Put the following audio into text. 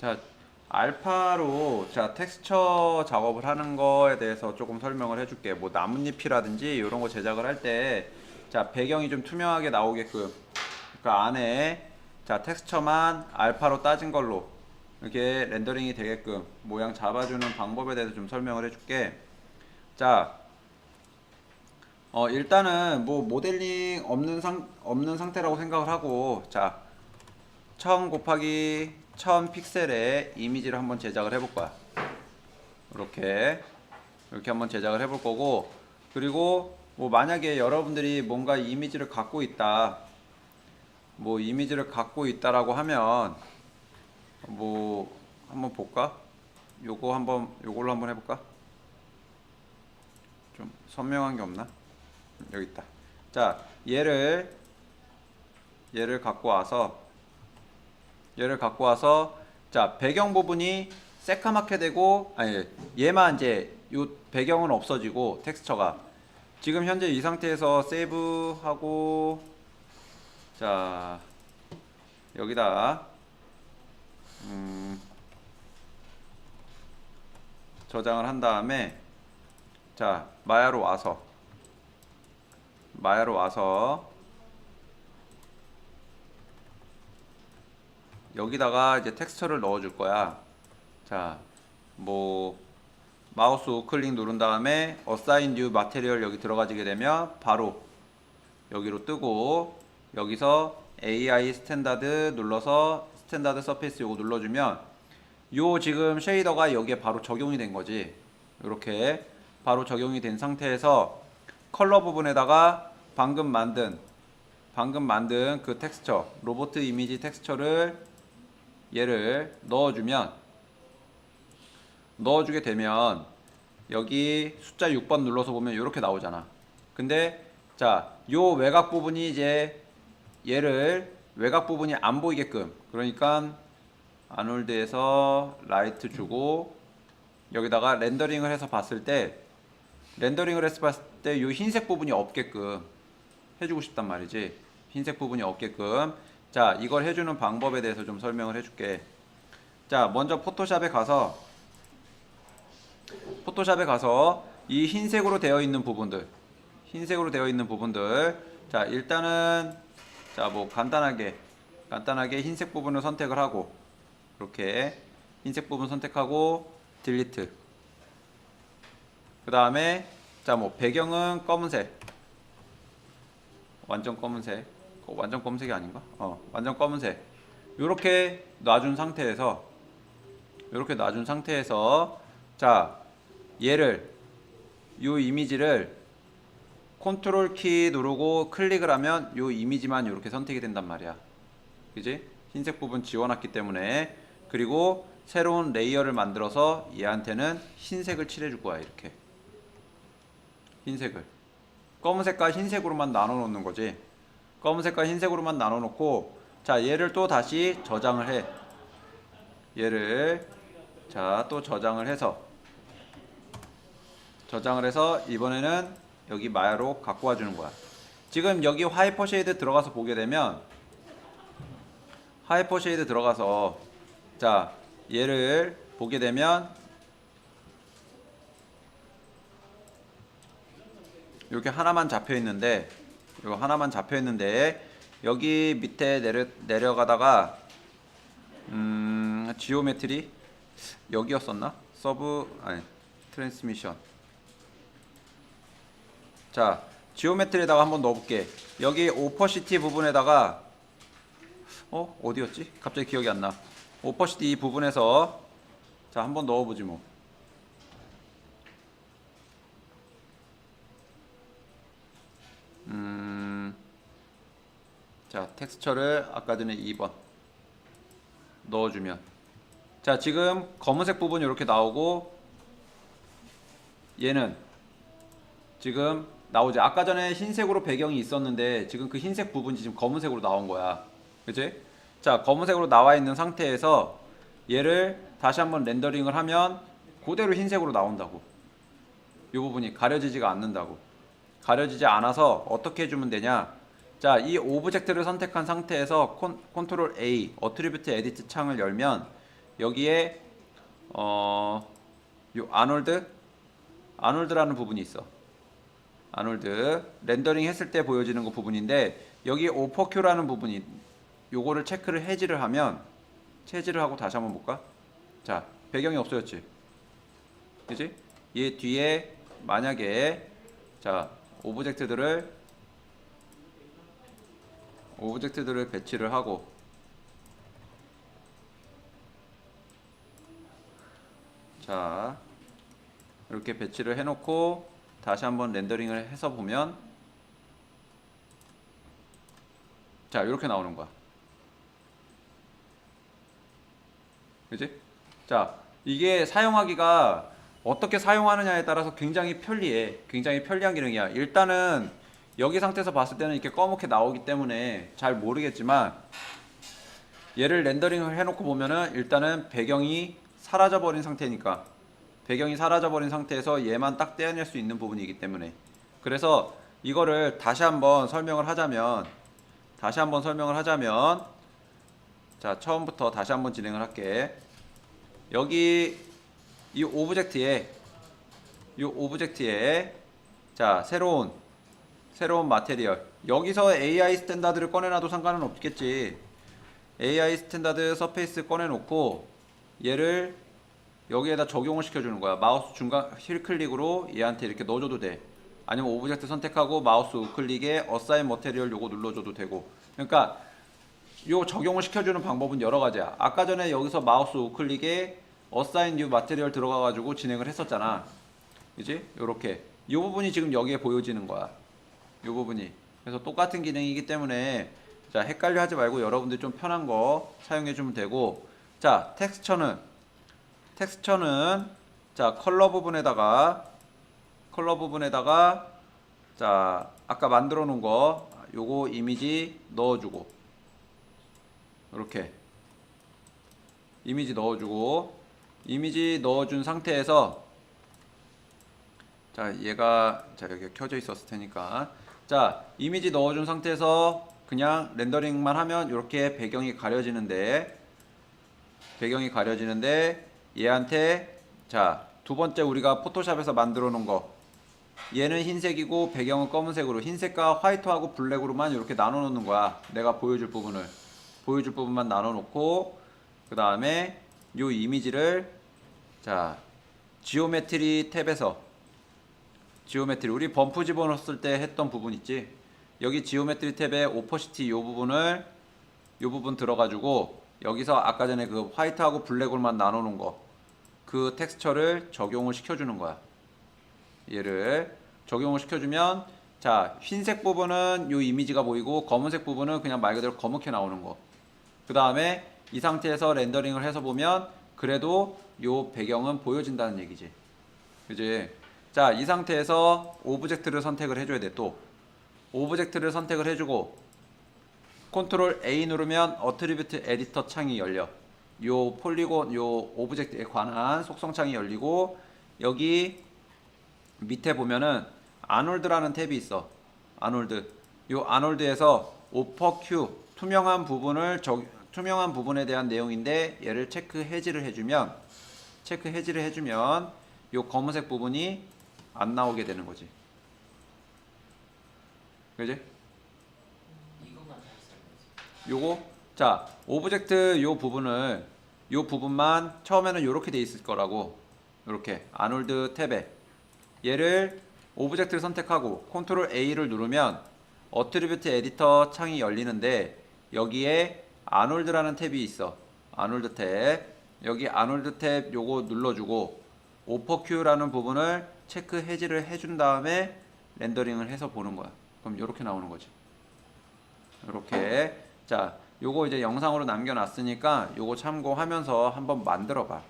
자, 알파로 자 텍스처 작업을 하는 거에 대해서 조금 설명을 해줄게. 뭐 나뭇잎이라든지 이런 거 제작을 할 때 자 배경이 좀 투명하게 나오게끔 그 안에 자 텍스처만 알파로 따진 걸로 이렇게 렌더링이 되게끔 모양 잡아주는 방법에 대해서 좀 설명을 해줄게. 자, 어 일단은 뭐 모델링 없는 상 없는 상태라고 생각을 하고 자1000 곱하기 1000 픽셀의 이미지를 한번 제작을 해볼 거야. 이렇게 이렇게 한번 제작을 해볼 거고 그리고 뭐 만약에 여러분들이 뭔가 이미지를 갖고 있다 뭐 이미지를 갖고 있다라고 하면 뭐 한번 볼까? 요거 한번 요걸로 한번 해볼까? 좀 선명한 게 없나? 여기 있다. 자 얘를 얘를 갖고 와서 얘를 갖고 와서 자 배경 부분이 새까맣게 되고 아니 얘만 이제 요 배경은 없어지고 텍스처가. 지금 현재 이 상태에서 세이브하고 자 여기다 음, 저장을 한 다음에 자 마야로 와서 마야로 와서 여기다가 이제 텍스처를 넣어 줄 거야. 자, 뭐 마우스 우클릭 누른 다음에 Assign New Material 여기 들어가지게 되면 바로 여기로 뜨고 여기서 AI 스탠다드 눌러서 스탠다드 서페이스 요거 눌러주면 요 지금 쉐이더가 여기에 바로 적용이 된 거지. 이렇게 바로 적용이 된 상태에서 컬러 부분에다가 방금 만든 방금 만든 그 텍스처 로보트 이미지 텍스처를 얘를 넣어주면 넣어주게 되면 여기 숫자 6번 눌러서 보면 이렇게 나오잖아. 근데 자, 요 외곽 부분이 이제 얘를 외곽 부분이 안 보이게끔 그러니까 아놀드에서 라이트 주고 여기다가 렌더링을 해서 봤을 때 렌더링을 해서 봤을 때요 흰색 부분이 없게끔 해주고 싶단 말이지. 흰색 부분이 없게끔. 자, 이걸 해주는 방법에 대해서 좀 설명을 해줄게. 자, 먼저 포토샵에 가서 포토샵에 가서 이 흰색으로 되어 있는 부분들, 흰색으로 되어 있는 부분들. 자, 일단은 자, 뭐 간단하게 간단하게 흰색 부분을 선택을 하고 이렇게 흰색 부분 선택하고 딜리트. 그 다음에 자, 뭐 배경은 검은색. 완전 검은색. 어, 완전 검은색이 아닌가? 어, 완전 검은색. 요렇게 놔준 상태에서 요렇게 놔준 상태에서 자, 얘를 요 이미지를 컨트롤 키 누르고 클릭을 하면 요 이미지만 이렇게 선택이 된단 말이야. 그지? 흰색 부분 지워놨기 때문에 그리고 새로운 레이어를 만들어서 얘한테는 흰색을 칠해줄 거야 이렇게 흰색을 검은색과 흰색으로만 나눠 놓는 거지 검은색과 흰색으로만 나눠 놓고 자 얘를 또 다시 저장을 해. 얘를 자 또 저장을 해서. 저장을 해서 이번에는 여기 마야로 갖고 와 주는 거야. 지금 여기 하이퍼 쉐이드 들어가서 보게 되면 하이퍼 쉐이드 들어가서 자 얘를 보게 되면 이렇게 하나만 잡혀 있는데 이거 하나만 잡혀 있는데 여기 밑에 내려 내려가다가 음 지오메트리? 여기였었나? 서브 아니 트랜스미션. 자 지오메트리에다가 한번 넣어볼게. 여기 오퍼시티 부분에다가 어? 어디였지? 갑자기 기억이 안 나. 오퍼시티 이 부분에서 자 한번 넣어보지 뭐. 음, 자, 텍스처를 아까 전에 2번 넣어주면 자, 지금 검은색 부분이 이렇게 나오고 얘는 지금 나오지. 아까 전에 흰색으로 배경이 있었는데 지금 그 흰색 부분이 지금 검은색으로 나온 거야. 그치? 자, 검은색으로 나와 있는 상태에서 얘를 다시 한번 렌더링을 하면 그대로 흰색으로 나온다고. 이 부분이 가려지지가 않는다고. 가려지지 않아서 어떻게 해주면 되냐? 자, 이 오브젝트를 선택한 상태에서 콘, 컨트롤 A, 어트리뷰트 에디트 창을 열면 여기에 어, 요 아놀드 아놀드라는 부분이 있어. 아놀드 렌더링 했을 때 보여지는 그 부분인데 여기 오퍼큐라는 부분이 요거를 체크를 해지를 하면 체지를 하고 다시 한번 볼까? 자 배경이 없어졌지, 그지? 얘 뒤에 만약에 자 오브젝트들을 오브젝트들을 배치를 하고 자 이렇게 배치를 해놓고 다시 한번 렌더링을 해서 보면 자 이렇게 나오는 거야. 그지? 자 이게 사용하기가 어떻게 사용하느냐에 따라서 굉장히 편리해. 굉장히 편리한 기능이야. 일단은 여기 상태에서 봤을 때는 이렇게 검게 나오기 때문에 잘 모르겠지만 얘를 렌더링을 해놓고 보면은 일단은 배경이 사라져 버린 상태니까 배경이 사라져 버린 상태에서 얘만 딱 떼어낼 수 있는 부분이기 때문에 그래서 이거를 다시 한번 설명을 하자면 다시 한번 설명을 하자면 자 처음부터 다시 한번 진행을 할게. 여기 이 오브젝트에 이 오브젝트에 자 새로운 새로운 마테리얼. 여기서 AI 스탠다드를 꺼내놔도 상관은 없겠지. AI 스탠다드 서페이스 꺼내놓고 얘를 여기에다 적용을 시켜주는 거야. 마우스 중간 힐 클릭으로 얘한테 이렇게 넣어줘도 돼. 아니면 오브젝트 선택하고 마우스 우클릭에 어사인 머테리얼 요거 눌러줘도 되고. 그러니까 요 적용을 시켜주는 방법은 여러 가지야. 아까 전에 여기서 마우스 우클릭에 어사인 뉴 마테리얼 들어가가지고 진행을 했었잖아. 그지 요렇게. 요 부분이 지금 여기에 보여지는 거야 요 부분이. 그래서 똑같은 기능이기 때문에 자 헷갈려 하지 말고 여러분들 좀 편한 거 사용해 주면 되고. 자 텍스처는. 텍스처는 자 컬러 부분에다가 컬러 부분에다가 자 아까 만들어 놓은 거 요거 이미지 넣어주고. 이렇게. 이미지 넣어주고. 이미지 넣어준 상태에서 자 얘가 자 여기 켜져 있었을 테니까 자 이미지 넣어준 상태에서 그냥 렌더링만 하면 이렇게 배경이 가려지는데 배경이 가려지는데 얘한테 자 두 번째 우리가 포토샵에서 만들어 놓은 거. 얘는 흰색이고 배경은 검은색으로 흰색과 화이트하고 블랙으로만 이렇게 나눠 놓는 거야. 내가 보여줄 부분을. 보여줄 부분만 나눠 놓고 그 다음에 요 이미지를 자 지오메트리 탭에서 지오메트리. 우리 범프 집어넣었을 때 했던 부분 있지? 여기 지오메트리 탭에 오퍼시티 요 부분을 요 부분 들어가지고 여기서 아까 전에 그 화이트하고 나눠 놓은 거그 텍스처를 적용을 시켜주는 거야. 얘를 적용을 시켜주면 자 흰색 부분은 요 이미지가 보이고 검은색 부분은 그냥 말 그대로 검게 나오는 거. 그 다음에 이 상태에서 렌더링을 해서 보면 그래도 요 배경은 보여진다는 얘기지. 그지 자 이 상태에서 오브젝트를 선택을 해줘야 돼 또 오브젝트를 선택을 해주고 컨트롤 A 누르면 어트리뷰트 에디터 창이 열려 요 폴리곤 요 오브젝트에 관한 속성 창이 열리고 여기 밑에 보면은 아놀드라는 탭이 있어. 아놀드. 요 아놀드에서 오퍼큐 투명한 부분을 적 투명한 부분에 대한 내용인데 얘를 체크 해지를 해주면 체크 해지를 해주면 요 검은색 부분이 안 나오게 되는 거지. 그지? 요거 자 오브젝트 요 부분을 요 부분만 처음에는 요렇게 돼 있을 거라고. 요렇게. 아놀드 탭에. 얘를 오브젝트를 선택하고 컨트롤 A를 누르면 어트리뷰트 에디터 창이 열리는데 여기에 아놀드라는 탭이 있어. 아놀드 탭. 여기 아놀드 탭 요거 눌러주고 오퍼큐라는 부분을 체크 해지를 해준 다음에 렌더링을 해서 보는 거야. 그럼 요렇게 나오는 거지. 이렇게. 자 요거 이제 영상으로 남겨놨으니까 요거 참고하면서 한번 만들어 봐